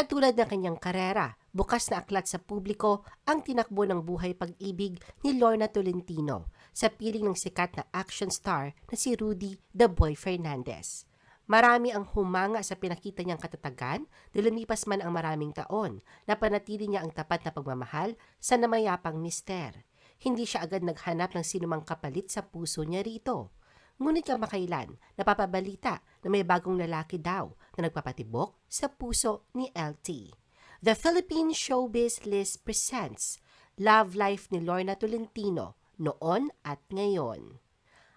Katulad ng kanyang karera, bukas na aklat sa publiko ang tinakbo ng buhay pag-ibig ni Lorna Tolentino sa piling ng sikat na action star na si Rudy The Boy Fernandez. Marami ang humanga sa pinakita niyang katatagan na man ang maraming taon na panatili niya ang tapat na pagmamahal sa namayapang mister. Hindi siya agad naghanap ng sinumang kapalit sa puso niya rito. Ngunit kamakailan, napapabalita na may bagong lalaki daw na nagpapatibok sa puso ni LT. The Philippine Showbiz List presents Love Life ni Lorna Tolentino noon at ngayon.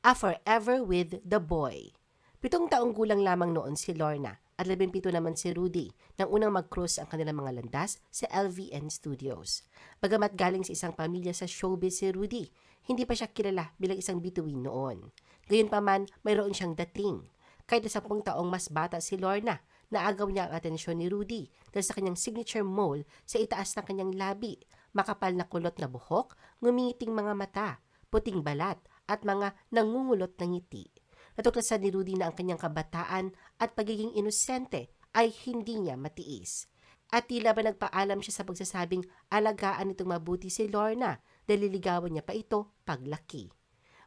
A Forever with the Boy. Pitong taong gulang lamang noon si Lorna at labimpito naman si Rudy nang unang mag-cross ang kanilang mga landas sa LVN Studios. Bagamat galing sa isang pamilya sa showbiz si Rudy, hindi pa siya kilala bilang isang bituin noon. Gayunpaman, mayroon siyang dating. Kahit na sampung taong mas bata si Lorna, naagaw niya ang atensyon ni Rudy dahil sa kanyang signature mole sa itaas ng kanyang labi, makapal na kulot na buhok, ngumingiting mga mata, puting balat, at mga nangungulot na ngiti. Natuklasan ni Rudy na ang kanyang kabataan at pagiging inosente ay hindi niya matiis. At tila ba nagpaalam siya sa pagsasabing alagaan itong mabuti si Lorna dahil liligawan niya pa ito paglaki.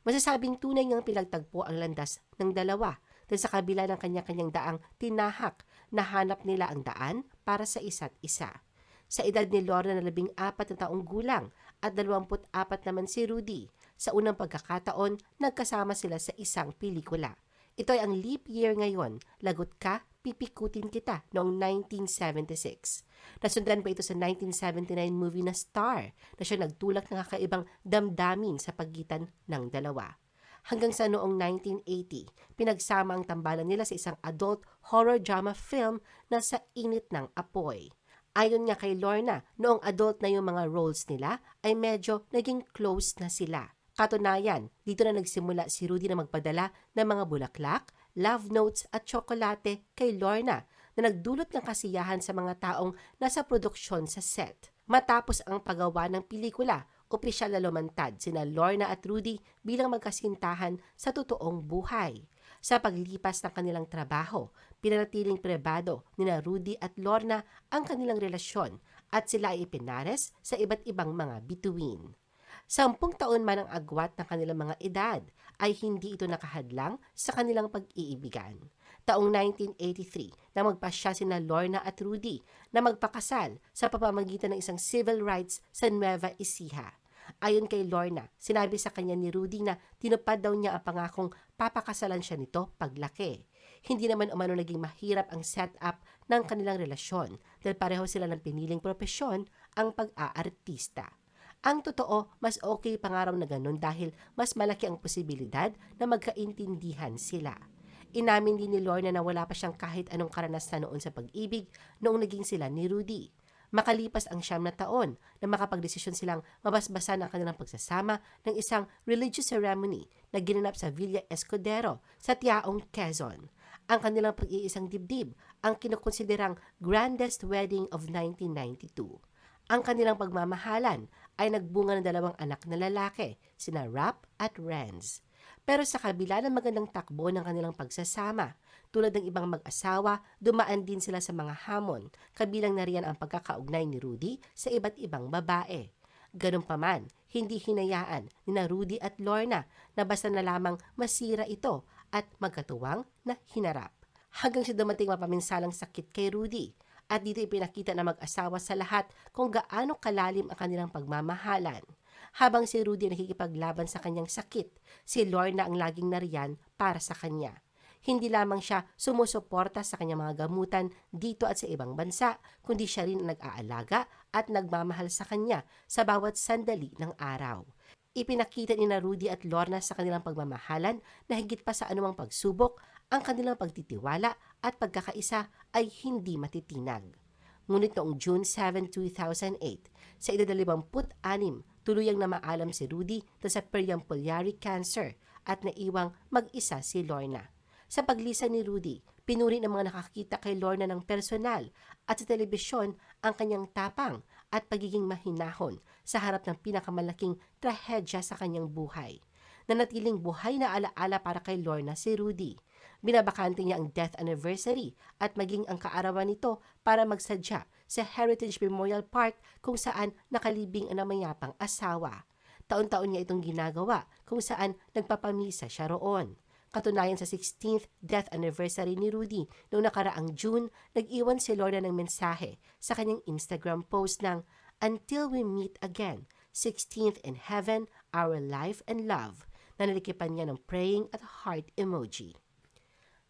Masasabing tunay ngang pinagtagpo ang landas ng dalawa dahil sa kabila ng kanya-kanyang daang tinahak na hanap nila ang daan para sa isa't isa. Sa edad ni Lorna na labing apat na taong gulang at dalawamput apat naman si Rudy, sa unang pagkakataon, nagkasama sila sa isang pelikula. Ito ay ang leap year ngayon, lagot ka, pipikutin kita noong 1976. Nasundan pa ito sa 1979 movie na Star na siya nagtulak ng kakaibang damdamin sa pagitan ng dalawa. Hanggang sa noong 1980, pinagsama ang tambalan nila sa isang adult horror drama film na sa init ng apoy. Ayon nga kay Lorna, noong adult na yung mga roles nila ay medyo naging close na sila. Katunayan, dito na nagsimula si Rudy na magpadala ng mga bulaklak, love notes at tsokolate kay Lorna na nagdulot ng kasiyahan sa mga taong nasa produksyon sa set. Matapos ang paggawa ng pelikula, opisyal na lumantad sina Lorna at Rudy bilang magkasintahan sa totoong buhay. Sa paglipas ng kanilang trabaho, pinanatiling pribado ni na Rudy at Lorna ang kanilang relasyon at sila ay ipinares sa iba't ibang mga bituin. Sampung taon man ang agwat ng kanilang mga edad ay hindi ito nakahadlang sa kanilang pag-iibigan. Taong 1983 na magpasya sina Lorna at Rudy na magpakasal sa pamamagitan ng isang civil rights sa Nueva Ecija. Ayon kay Lorna, sinabi sa kanya ni Rudy na tinupad daw niya ang pangakong papakasalan siya nito paglaki. Hindi naman umano naging mahirap ang setup ng kanilang relasyon dahil pareho sila ng piniling propesyon ang pag-aartista. Ang totoo, mas okay pangaraw na ganun dahil mas malaki ang posibilidad na magkaintindihan sila. Inamin din ni Lorna na wala pa siyang kahit anong karanasan noon sa pag-ibig noong naging sila ni Rudy. Makalipas ang siyam na taon na makapagdesisyon silang mabasbasan ang kanilang pagsasama ng isang religious ceremony na ginanap sa Villa Escudero sa Tiaong, Quezon. Ang kanilang pag-iisang dibdib ang kinukonsiderang grandest wedding of 1992 ang kanilang pagmamahalan ay nagbunga ng dalawang anak na lalaki, sina Rap at Renz. Pero sa kabila ng magandang takbo ng kanilang pagsasama, tulad ng ibang mag-asawa, dumaan din sila sa mga hamon, kabilang na riyan ang pagkakaugnay ni Rudy sa iba't ibang babae. Ganun pa man, hindi hinayaan ni na Rudy at Lorna na basta na lamang masira ito at magkatuwang na hinarap. Hanggang sa dumating mapaminsalang sakit kay Rudy, at dito ipinakita na mag-asawa sa lahat kung gaano kalalim ang kanilang pagmamahalan. Habang si Rudy nakikipaglaban sa kanyang sakit, si Lorna ang laging nariyan para sa kanya. Hindi lamang siya sumusuporta sa kanyang mga gamutan dito at sa ibang bansa, kundi siya rin nag-aalaga at nagmamahal sa kanya sa bawat sandali ng araw. Ipinakita ni Rudy at Lorna sa kanilang pagmamahalan na higit pa sa anumang pagsubok ang kanilang pagtitiwala at pagkakaisa ay hindi matitinag. Ngunit noong June 7, 2008, sa edad 56, tuluyang na maalam si Rudy na sa periampulary cancer at naiwang mag-isa si Lorna. Sa paglisan ni Rudy, pinuri ng mga nakakita kay Lorna ng personal at sa telebisyon ang kanyang tapang at pagiging mahinahon sa harap ng pinakamalaking trahedya sa kanyang buhay. Nanatiling buhay na alaala para kay Lorna si Rudy binabakante niya ang death anniversary at maging ang kaarawan nito para magsadya sa Heritage Memorial Park kung saan nakalibing ang namayapang asawa. Taon-taon niya itong ginagawa kung saan nagpapamisa siya roon. Katunayan sa 16th death anniversary ni Rudy noong nakaraang June, nag-iwan si Lorna ng mensahe sa kanyang Instagram post ng Until we meet again, 16th in heaven, our life and love. Nanalikipan niya ng praying at heart emoji.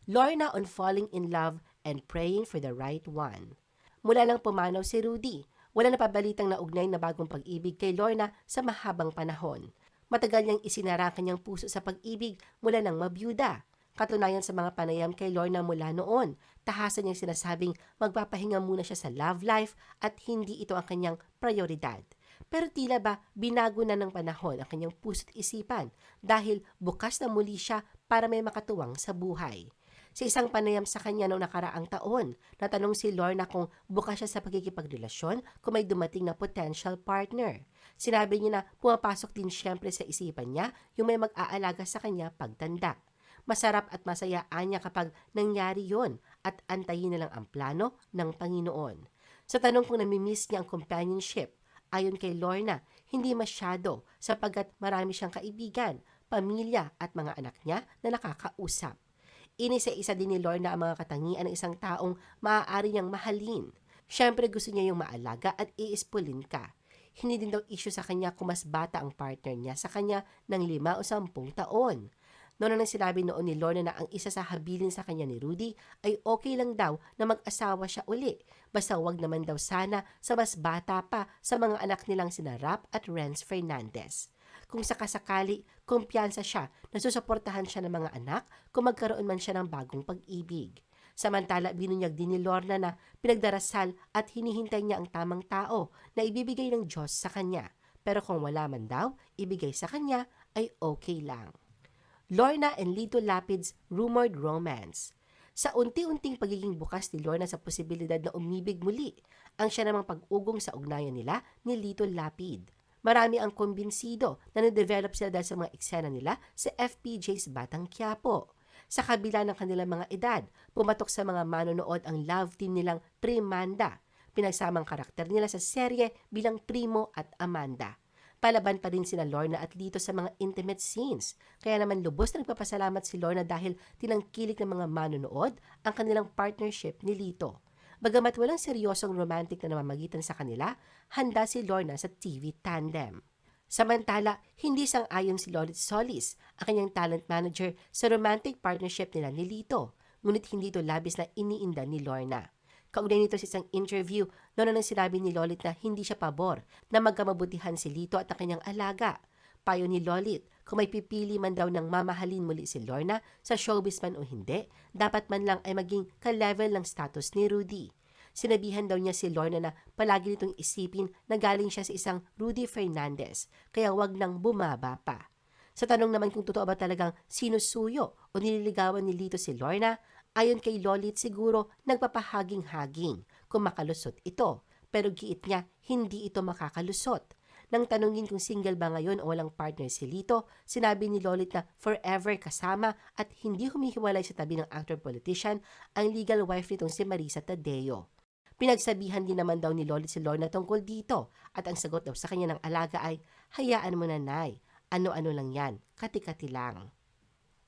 Lorna on falling in love and praying for the right one. Mula lang pumanaw si Rudy, wala na pabalitang naugnay na bagong pag-ibig kay Lorna sa mahabang panahon. Matagal niyang isinara ang kanyang puso sa pag-ibig mula nang mabiyuda. Katunayan sa mga panayam kay Lorna mula noon, tahasan niyang sinasabing magpapahinga muna siya sa love life at hindi ito ang kanyang prioridad. Pero tila ba binago na ng panahon ang kanyang puso't isipan dahil bukas na muli siya para may makatuwang sa buhay. Sa isang panayam sa kanya noong nakaraang taon, natanong si Lorna kung bukas siya sa pagkikipagrelasyon kung may dumating na potential partner. Sinabi niya na pumapasok din siyempre sa isipan niya yung may mag-aalaga sa kanya pagtanda. Masarap at masayaan niya kapag nangyari yon at antayin na lang ang plano ng Panginoon. Sa tanong kung namimiss niya ang companionship, ayon kay Lorna, hindi masyado sapagkat marami siyang kaibigan, pamilya at mga anak niya na nakakausap. Inisa-isa din ni Lorna ang mga katangian ng isang taong maaari niyang mahalin. Siyempre gusto niya yung maalaga at iispulin ka. Hindi din daw issue sa kanya kung mas bata ang partner niya sa kanya ng lima o sampung taon. Noon nang sinabi noon ni Lorna na ang isa sa habilin sa kanya ni Rudy ay okay lang daw na mag-asawa siya uli. Basta wag naman daw sana sa mas bata pa sa mga anak nilang sina Rap at Renz Fernandez kung sakasakali, kumpiyansa siya na susuportahan siya ng mga anak kung magkaroon man siya ng bagong pag-ibig. Samantala, binunyag din ni Lorna na pinagdarasal at hinihintay niya ang tamang tao na ibibigay ng Diyos sa kanya. Pero kung wala man daw, ibigay sa kanya ay okay lang. Lorna and Lito Lapid's rumored romance. Sa unti-unting pagiging bukas ni Lorna sa posibilidad na umibig muli, ang siya namang pag-ugong sa ugnayan nila ni Lito Lapid. Marami ang kumbinsido na na-develop sila dahil sa mga eksena nila sa FPJ's Batang Quiapo. Sa kabila ng kanilang mga edad, pumatok sa mga manonood ang love team nilang Primanda. Pinagsamang karakter nila sa serye bilang Primo at Amanda. Palaban pa rin sina Lorna at Lito sa mga intimate scenes. Kaya naman lubos na nagpapasalamat si Lorna dahil tinangkilik ng mga manonood ang kanilang partnership ni Lito. Bagamat walang seryosong romantic na namamagitan sa kanila, handa si Lorna sa TV tandem. Samantala, hindi sang-ayon si Lolit Solis, ang kanyang talent manager, sa romantic partnership nila ni Lito. Ngunit hindi ito labis na iniinda ni Lorna. Kaugnay nito sa isang interview, noon nang sinabi ni Lolit na hindi siya pabor na magkamabutihan si Lito at ang kanyang alaga. Payo ni Lolit, kung may pipili man daw ng mamahalin muli si Lorna sa showbiz man o hindi, dapat man lang ay maging ka-level ng status ni Rudy. Sinabihan daw niya si Lorna na palagi nitong isipin na galing siya sa isang Rudy Fernandez, kaya wag nang bumaba pa. Sa tanong naman kung totoo ba talagang sinusuyo o nililigawan ni Lito si Lorna, ayon kay Lolit siguro nagpapahaging-haging kung makalusot ito. Pero giit niya, hindi ito makakalusot. Nang tanungin kung single ba ngayon o walang partner si Lito, sinabi ni Lolit na forever kasama at hindi humihiwalay sa tabi ng actor-politician ang legal wife nitong si Marisa Tadeo. Pinagsabihan din naman daw ni Lolit si Lorna tungkol dito at ang sagot daw sa kanya ng alaga ay, hayaan mo na nay, ano-ano lang yan, kati-kati lang.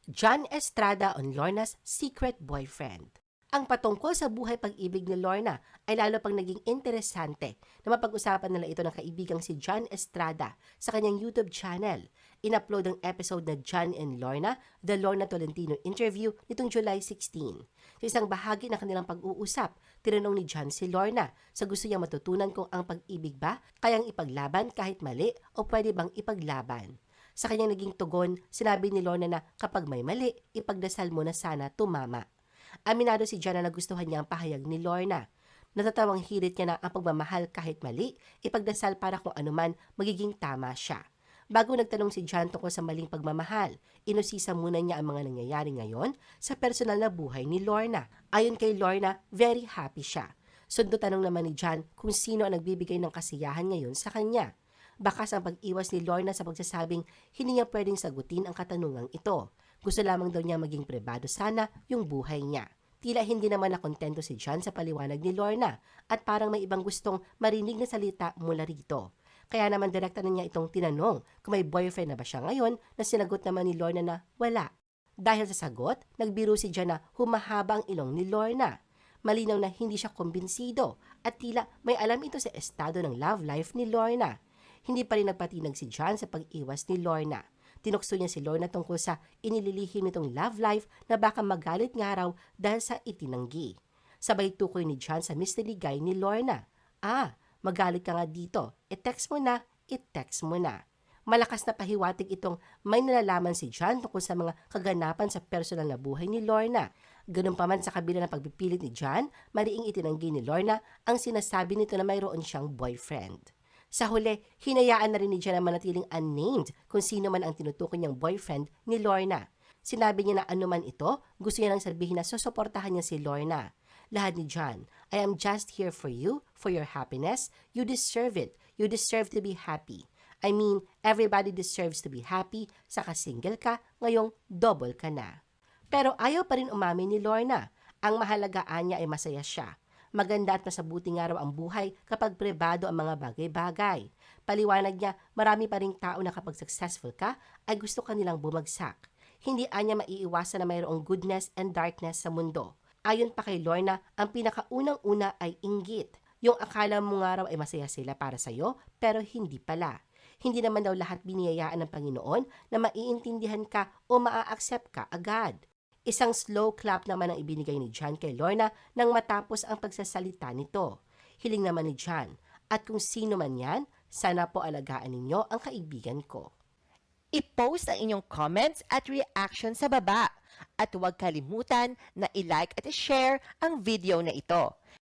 John Estrada on Lorna's secret boyfriend. Ang patungkol sa buhay pag-ibig ni Lorna ay lalo pang naging interesante na mapag-usapan nila ito ng kaibigang si John Estrada sa kanyang YouTube channel. In-upload ang episode na John and Lorna, The Lorna Tolentino Interview nitong July 16. Sa isang bahagi ng kanilang pag-uusap, tinanong ni John si Lorna sa gusto niya matutunan kung ang pag-ibig ba kayang ipaglaban kahit mali o pwede bang ipaglaban. Sa kanyang naging tugon, sinabi ni Lorna na kapag may mali, ipagdasal mo na sana tumama. Aminado si John na nagustuhan niya ang pahayag ni Lorna. Natatawang hirit niya na ang pagmamahal kahit mali, ipagdasal para kung anuman magiging tama siya. Bago nagtanong si John tungkol sa maling pagmamahal, inusisa muna niya ang mga nangyayari ngayon sa personal na buhay ni Lorna. Ayon kay Lorna, very happy siya. Sundo tanong naman ni John kung sino ang nagbibigay ng kasiyahan ngayon sa kanya. Bakas ang pag-iwas ni Lorna sa pagsasabing hindi niya pwedeng sagutin ang katanungang ito. Gusto lamang daw niya maging pribado sana yung buhay niya. Tila hindi naman nakontento si John sa paliwanag ni Lorna at parang may ibang gustong marinig na salita mula rito. Kaya naman direkta na niya itong tinanong kung may boyfriend na ba siya ngayon na sinagot naman ni Lorna na wala. Dahil sa sagot, nagbiro si John na humahaba ang ilong ni Lorna. Malinaw na hindi siya kumbinsido at tila may alam ito sa estado ng love life ni Lorna. Hindi pa rin nagpatinag si John sa pag-iwas ni Lorna. Tinukso niya si Lorna tungkol sa inililihim nitong love life na baka magalit nga raw dahil sa itinanggi. Sabay tukoy ni John sa guy ni Lorna. Ah, magalit ka nga dito. I-text mo na, i-text mo na. Malakas na pahiwatig itong may nalalaman si John tungkol sa mga kaganapan sa personal na buhay ni Lorna. Ganun pa man sa kabila ng pagpipilit ni John, mariing itinanggi ni Lorna ang sinasabi nito na mayroon siyang boyfriend. Sa huli, hinayaan na rin ni John na manatiling unnamed kung sino man ang tinutukoy niyang boyfriend ni Lorna. Sinabi niya na anuman ito, gusto niya nang sabihin na susuportahan niya si Lorna. Lahat ni John, I am just here for you, for your happiness. You deserve it. You deserve to be happy. I mean, everybody deserves to be happy. Saka single ka, ngayong double ka na. Pero ayaw pa rin umamin ni Lorna. Ang mahalagaan niya ay masaya siya. Maganda at masabuti nga raw ang buhay kapag pribado ang mga bagay-bagay. Paliwanag niya, marami pa ring tao na kapag successful ka, ay gusto kanilang bumagsak. Hindi anya maiiwasan na mayroong goodness and darkness sa mundo. Ayon pa kay Lorna, ang pinakaunang-una ay inggit. Yung akala mo nga raw ay masaya sila para sa'yo, pero hindi pala. Hindi naman daw lahat biniyayaan ng Panginoon na maiintindihan ka o maa-accept ka agad. Isang slow clap naman ang ibinigay ni John kay Lorna nang matapos ang pagsasalita nito. Hiling naman ni John, at kung sino man yan, sana po alagaan ninyo ang kaibigan ko. I-post ang inyong comments at reaction sa baba. At huwag kalimutan na i-like at i-share ang video na ito.